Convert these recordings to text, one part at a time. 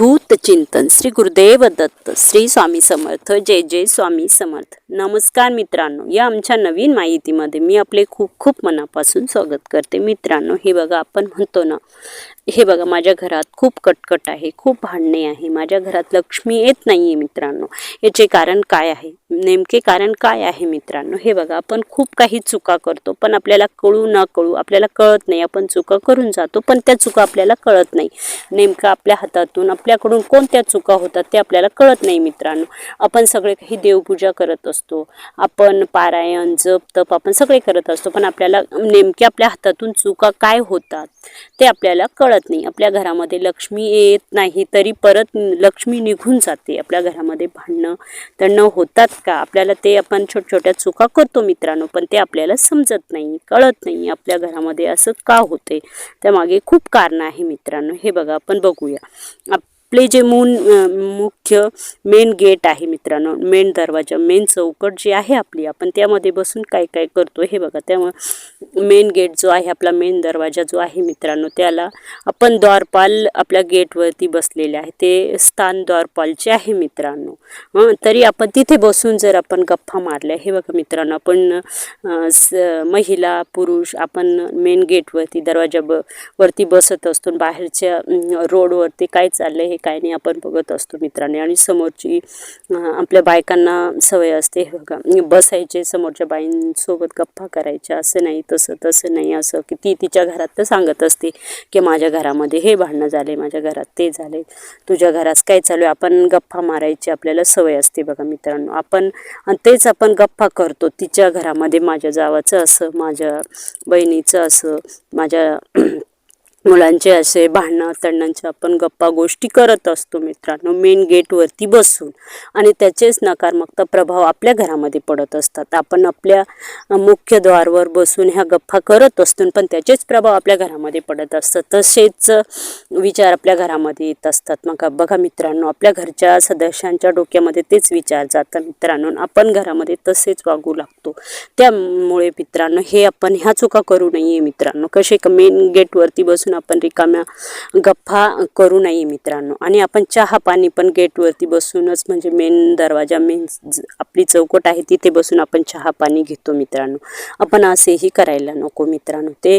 goed चिंतन श्री गुरुदेव दत्त श्री स्वामी समर्थ जय जय स्वामी समर्थ. नमस्कार मित्रांनो या आमच्या नवीन माहितीमध्ये मी आपले खूप खूप मनापासून स्वागत करते. मित्रांनो हे बघा आपण म्हणतो ना हे बघा माझ्या घरात खूप कटकट आहे खूप भांडणे आहे माझ्या घरात लक्ष्मी येत नाही आहे मित्रांनो. याचे कारण काय आहे? नेमके कारण काय आहे मित्रांनो? हे बघा आपण खूप काही चुका करतो पण आपल्याला कळू न कळू आपल्याला कळत नाही आपण चुका करून जातो पण त्या चुका आपल्याला कळत नाही. नेमकं आपल्या हातातून आपल्याकडून कोणत्या चुका होतात ते आपल्याला कळत नाही मित्रांनो. आपण सगळे काही देवपूजा करत असतो. आपण पारायण जप तप आपण सगळे करत असतो. पण आपल्याला नेमक्या आपल्या हातातून चुका काय होतात ते आपल्याला कळत नाही. आपल्या घरामध्ये लक्ष्मी येत नाही तरी परत लक्ष्मी निघून जाते. आपल्या घरामध्ये भांडणं तणं होतात का? आपल्याला ते आपण छोट छोट्या चुका करतो मित्रांनो पण ते आपल्याला समजत नाही कळत नाही आपल्या घरामध्ये असं का होते त्यामागे खूप कारणं आहे मित्रांनो. हे बघा आपण बघूया. आपले जे मून मुख्य मेन गेट आहे मित्रांनो मेन दरवाजा मेन चौकट जी आहे आपली आपण त्यामध्ये बसून काय काय करतो हे बघा. त्यामुळे मेन गेट जो आहे आपला मेन दरवाजा जो आहे मित्रांनो त्याला आपण द्वारपाल आपल्या गेटवरती बसलेले आहे. ते स्थान द्वारपालचे आहे मित्रांनो तरी आपण तिथे बसून जर आपण गप्पा मारल्या हे बघा मित्रांनो आपण स- महिला पुरुष आपण मेन गेटवरती दरवाजा ब वरती बसत असतो बाहेरच्या रोडवरती काय चाललं हे काय नाही आपण बघत असतो मित्रांनी. आणि समोरची आपल्या बायकांना सवय असते. बघा बसायचे समोरच्या बाईंसोबत गप्पा करायच्या असं नाही तसं तसं नाही असं की ती तिच्या घरात तर सांगत असते की माझ्या घरामध्ये हे भांडणं झाले माझ्या घरात ते झाले तुझ्या घरात काय चालू आहे? आपण गप्पा मारायची आपल्याला सवय असते बघा मित्रांनो. आपण आणि तेच आपण गप्पा करतो तिच्या घरामध्ये माझ्या जावाचं असं माझ्या बहिणीचं असं माझ्या मुलांचे असे भांडणं तंडांचे आपण गप्पा गोष्टी करत असतो मित्रांनो. मेन गेटवरती बसून. आणि त्याचेच नकारात्मक प्रभाव आपल्या घरामध्ये पडत असतात. आपण आपल्या मुख्य द्वारवर बसून ह्या गप्पा करत असतो पण त्याचेच प्रभाव आपल्या घरामध्ये पडत असतात. तसेच विचार आपल्या घरामध्ये येत असतात. मग बघा मित्रांनो आपल्या घरच्या सदस्यांच्या डोक्यामध्ये तेच विचार जातात मित्रांनो आपण घरामध्ये तसेच वागू लागतो. त्यामुळे मित्रांनो हे आपण ह्या चुका करू नये मित्रांनो. कसे मेन गेटवरती बसून आपण रिकाम्या गप्पा करू नये मित्रांनो. आणि आपण चहा पाणी पण गेटवरती बसूनच म्हणजे मेन दरवाजा मेन आपली चौकट आहे तिथे बसून आपण चहा पाणी घेतो मित्रांनो. आपण असेही करायला नको मित्रांनो. ते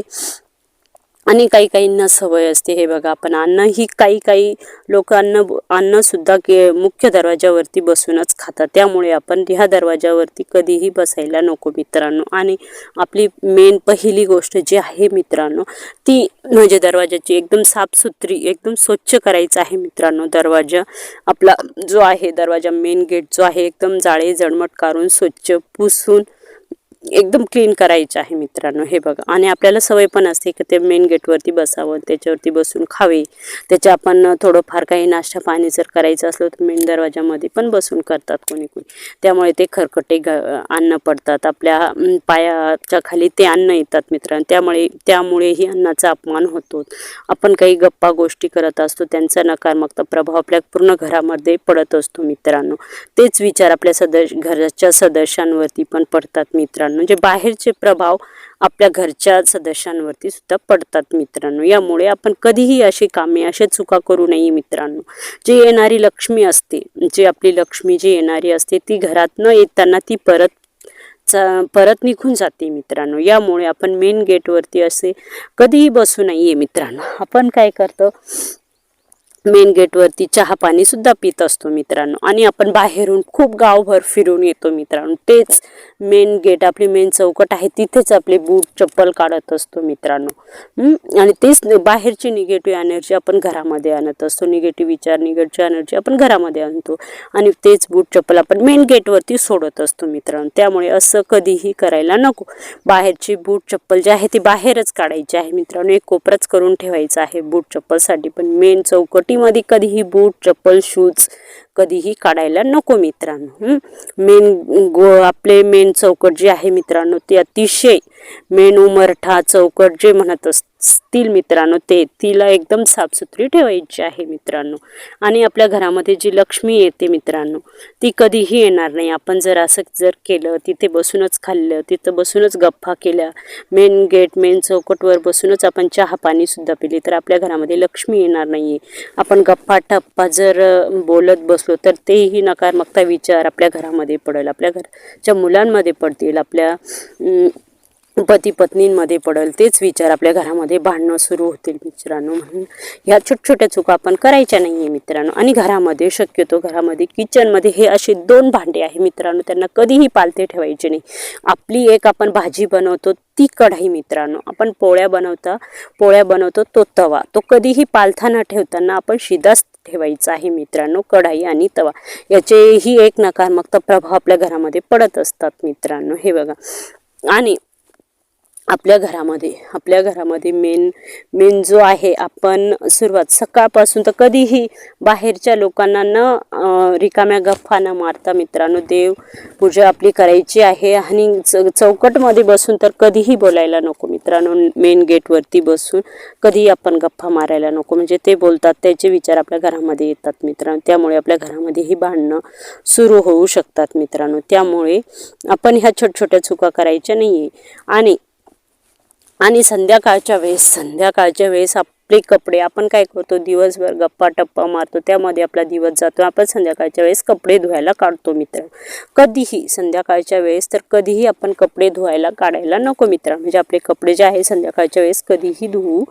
आणि काही काहींना सवय असते. हे बघा आपण अन्न ही काही काही लोक अन्न अन्नसुद्धा के मुख्य दरवाजावरती बसूनच खातात. त्यामुळे आपण ह्या दरवाजावरती कधीही बसायला नको मित्रांनो. आणि आपली मेन पहिली गोष्ट जी आहे मित्रांनो ती म्हणजे दरवाजाची एकदम साफसुथरी एकदम स्वच्छ करायचं आहे मित्रांनो. दरवाजा आपला जो आहे दरवाजा मेन गेट जो आहे एकदम जाळे जडमट काढून स्वच्छ पुसून एकदम क्लीन करायचं आहे मित्रांनो. हे बघा. आणि आपल्याला सवय पण असते की ते मेन गेटवरती बसावं त्याच्यावरती बसून खावे. त्याच्या आपण थोडंफार काही नाश्ता पाणी जर करायचं असलं तर मेन दरवाजामध्ये पण बसून करतात कोणी कोणी. त्यामुळे ते खरकटे ग अन्न पडतात. आपल्या पायाच्या खाली ते अन्न येतात मित्रांनो. त्यामुळे त्यामुळेही अन्नाचा अपमान होतो. आपण काही गप्पा गोष्टी करत असतो त्यांचा नकारात्मक प्रभाव आपल्या पूर्ण घरामध्ये पडत असतो मित्रांनो. तेच विचार आपल्या सदस्य घराच्या सदस्यांवरती पण पडतात मित्रांनो. म्हणजे बाहेरचे प्रभाव आपल्या घरच्या सदस्यांवरती सुद्धा पडतात मित्रांनो. यामुळे आपण कधीही अशी कामे अशा चुका करू नये मित्रांनो. जी येणारी लक्ष्मी असते जी आपली लक्ष्मी जी येणारी असते ती घरात न येताना ती परत परत निघून जाते मित्रांनो. यामुळे आपण मेन गेटवरती असे कधीही बसू नये मित्रांनो. आपण काय करतो मेन गेटवरती चहा पाणी सुद्धा पित असतो मित्रांनो. आणि आपण बाहेरून खूप गावभर फिरून येतो मित्रांनो. तेच मेन गेट आपली मेन चौकट आहे तिथेच आपले बूट चप्पल काढत असतो मित्रांनो. आणि तेच बाहेरची निगेटिव्ह एनर्जी आपण घरामध्ये आणत असतो. निगेटिव्ह विचार निगेटिव्ह एनर्जी आपण घरामध्ये आणतो. आणि तेच बूट चप्पल आपण मेन गेटवरती सोडत असतो मित्रांनो. त्यामुळे असं कधीही करायला नको. बाहेरची बूट चप्पल जी आहे ती बाहेरच काढायची आहे मित्रांनो. एक कोपराच करून ठेवायचं आहे बूट चप्पलसाठी. पण मेन चौकट चौकटीमध्ये कधीही बूट चप्पल शूज कधीही काढायला नको मित्रांनो मेन गो आपले मेन चौकट जे आहे मित्रांनो ते अतिशय मेन उमरठा चौकट जे म्हणत असतील मित्रांनो. ते तिला एकदम साफसुथरी ठेवायची आहे मित्रांनो. आणि आपल्या घरामध्ये जी लक्ष्मी येते मित्रांनो ती कधीही येणार नाही. आपण जर असं जर केलं तिथे बसूनच खाल्लं तिथं बसूनच गप्पा केल्या मेन गेट मेन चौकटवर बसूनच आपण चहा पाणीसुद्धा पिली तर आपल्या घरामध्ये लक्ष्मी येणार नाहीये. आपण गप्पा टप्पा जर बोलत बसलो तर तेही नकारात्मकता विचार आपल्या घरामध्ये पडेल. आपल्या घरच्या मुलांमध्ये पडतील. आपल्या पती पत्नींमध्ये पडेल तेच विचार आपल्या घरामध्ये भांडणं सुरू होतील मित्रांनो. म्हणून ह्या छोट्या छोट्या चुका आपण करायच्या नाही आहे मित्रांनो. आणि घरामध्ये शक्यतो घरामध्ये किचनमध्ये हे असे दोन भांडे आहे मित्रांनो. त्यांना कधीही पालते ठेवायचे नाही. आपली एक आपण भाजी बनवतो ती कढाई मित्रांनो. आपण पोळ्या बनवता पोळ्या बनवतो तो तवा. तो कधीही पालथा न ठेवताना आपण शिदाच ठेवायचा आहे मित्रांनो कढाई आणि तवा. याचेही एक नकारात्मक प्रभाव आपल्या घरामध्ये पडत असतात मित्रांनो. हे बघा. आणि आपल्या घरामध्ये. आपल्या घरामध्ये मेन मेन जो आहे आपण सुरुवात सकाळपासून तर कधीही बाहेरच्या लोकांना न रिकाम्या गप्पा न मारता मित्रांनो देव पूजा आपली करायची आहे आणि च चौकटमध्ये बसून तर कधीही बोलायला नको मित्रांनो. मेन गेटवरती बसून कधीही आपण गप्पा मारायला नको. म्हणजे ते बोलतात त्याचे विचार आपल्या घरामध्ये येतात मित्रांनो. त्यामुळे आपल्या घरामध्येही भांडणं सुरू होऊ शकतात मित्रांनो. त्यामुळे आपण ह्या छोट्या छोट्या चुका करायच्या नाही आहे आणि आणि संध्याकाळच्या वेळेस संध्याकाळच्या वेळेस आप आपले कपडे आपण काय करतो? दिवसभर गप्पा टप्पा मारतो. त्यामध्ये आपला दिवस जातो. आपण संध्याकाळच्या वेळेस कपडे धुवायला काढतो मित्र. कधीही संध्याकाळच्या वेळेस तर कधीही आपण कपडे धुवायला काढायला नको मित्र. म्हणजे आपले कपडे जे आहे संध्याकाळच्या वेळेस कधीही धुवू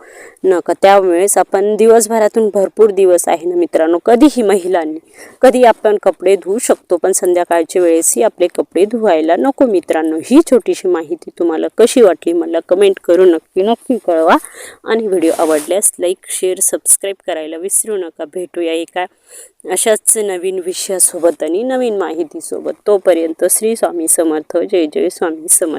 नका. त्यावेळेस आपण दिवसभरातून भरपूर दिवस आहे ना मित्रांनो? कधीही महिलांनी कधी आपण कपडे धुवू शकतो पण संध्याकाळच्या वेळेसही आपले कपडे धुवायला नको मित्रांनो. ही छोटीशी माहिती तुम्हाला कशी वाटली मला कमेंट करून नक्की नक्की कळवा. आणि व्हिडिओ आवडल्यास आवडल्यास लाईक शेअर सबस्क्राईब करायला विसरू नका. भेटूया एका अशाच नवीन विषयासोबत आणि नवीन माहितीसोबत. तोपर्यंत श्री स्वामी समर्थ. जय जय स्वामी समर्थ.